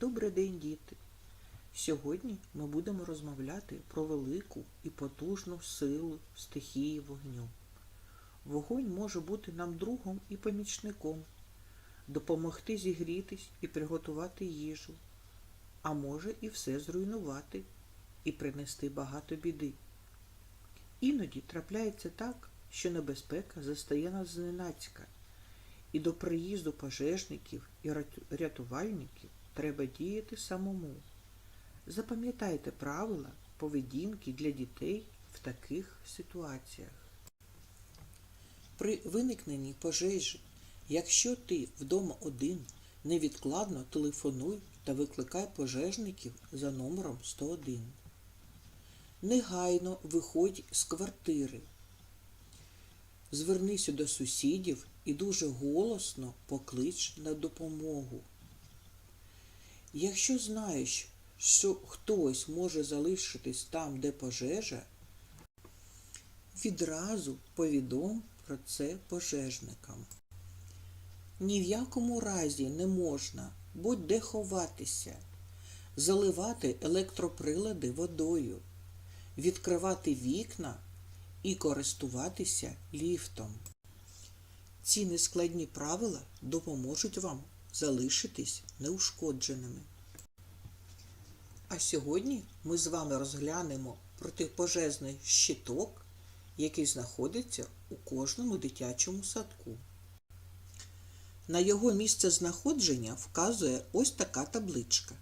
Добрий день, діти! Сьогодні ми будемо розмовляти про велику і потужну силу стихії вогню. Вогонь може бути нам другом і помічником, допомогти зігрітись і приготувати їжу, а може і все зруйнувати і принести багато біди. Іноді трапляється так, що небезпека застає нас зненацька, і до приїзду пожежників і рятувальників треба діяти самому. Запам'ятайте правила поведінки для дітей в таких ситуаціях. При виникненні пожежі, якщо ти вдома один, невідкладно телефонуй та викликай пожежників за номером 101. Негайно виходь з квартири. Звернися до сусідів і дуже голосно поклич на допомогу. Якщо знаєш, що хтось може залишитись там, де пожежа, відразу повідом про це пожежникам. Ні в якому разі не можна будь-де ховатися, заливати електроприлади водою, відкривати вікна і користуватися ліфтом. Ці нескладні правила допоможуть вам залишитись неушкодженими. А сьогодні ми з вами розглянемо протипожежний щиток, який знаходиться у кожному дитячому садку. На його місце знаходження вказує ось така табличка.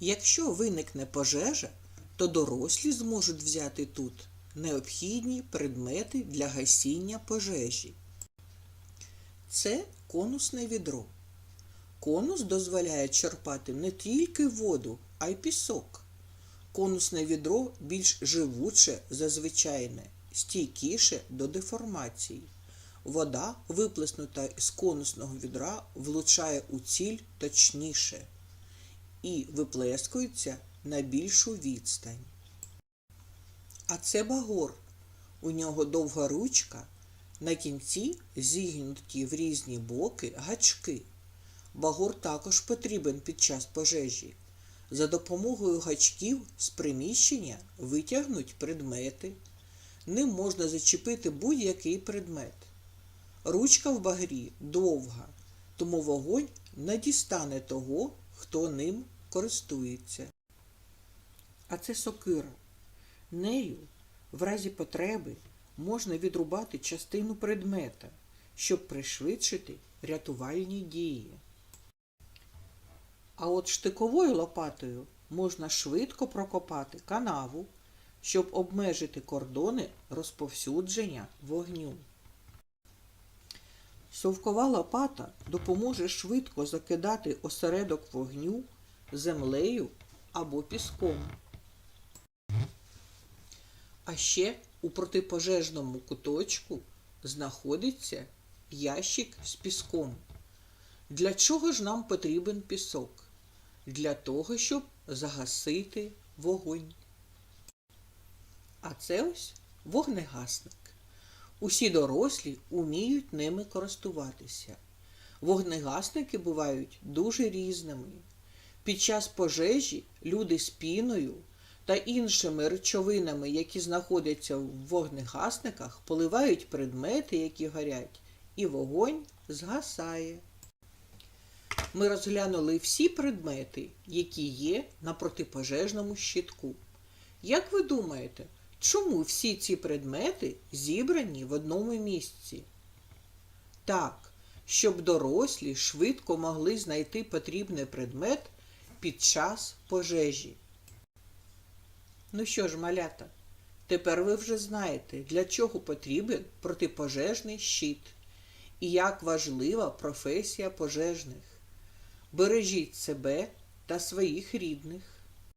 Якщо виникне пожежа, то дорослі зможуть взяти тут необхідні предмети для гасіння пожежі. Це конусне відро. Конус дозволяє черпати не тільки воду, а й пісок. Конусне відро більш живуче за звичайне, стійкіше до деформацій. Вода, виплеснута з конусного відра, влучає у ціль точніше і виплескується на більшу відстань. А це багор. У нього довга ручка, на кінці зігнуті в різні боки гачки. Багор також потрібен під час пожежі. За допомогою гачків з приміщення витягнуть предмети. Ним можна зачепити будь-який предмет. Ручка в багрі довга, тому вогонь не дістане того, хто ним користується. А це сокира. Нею, в разі потреби, можна відрубати частину предмета, щоб пришвидшити рятувальні дії. А от штиковою лопатою можна швидко прокопати канаву, щоб обмежити кордони розповсюдження вогню. Совкова лопата допоможе швидко закидати осередок вогню землею або піском. А ще у протипожежному куточку знаходиться ящик з піском. Для чого ж нам потрібен пісок? Для того, щоб загасити вогонь. А це ось вогнегасник. Усі дорослі уміють ними користуватися. Вогнегасники бувають дуже різними. Під час пожежі люди з піною та іншими речовинами, які знаходяться в вогнегасниках, поливають предмети, які горять, і вогонь згасає. Ми розглянули всі предмети, які є на протипожежному щитку. Як ви думаєте, чому всі ці предмети зібрані в одному місці? Так, щоб дорослі швидко могли знайти потрібний предмет під час пожежі. Ну що ж, малята, тепер ви вже знаєте, для чого потрібен протипожежний щит і як важлива професія пожежних. Бережіть себе та своїх рідних.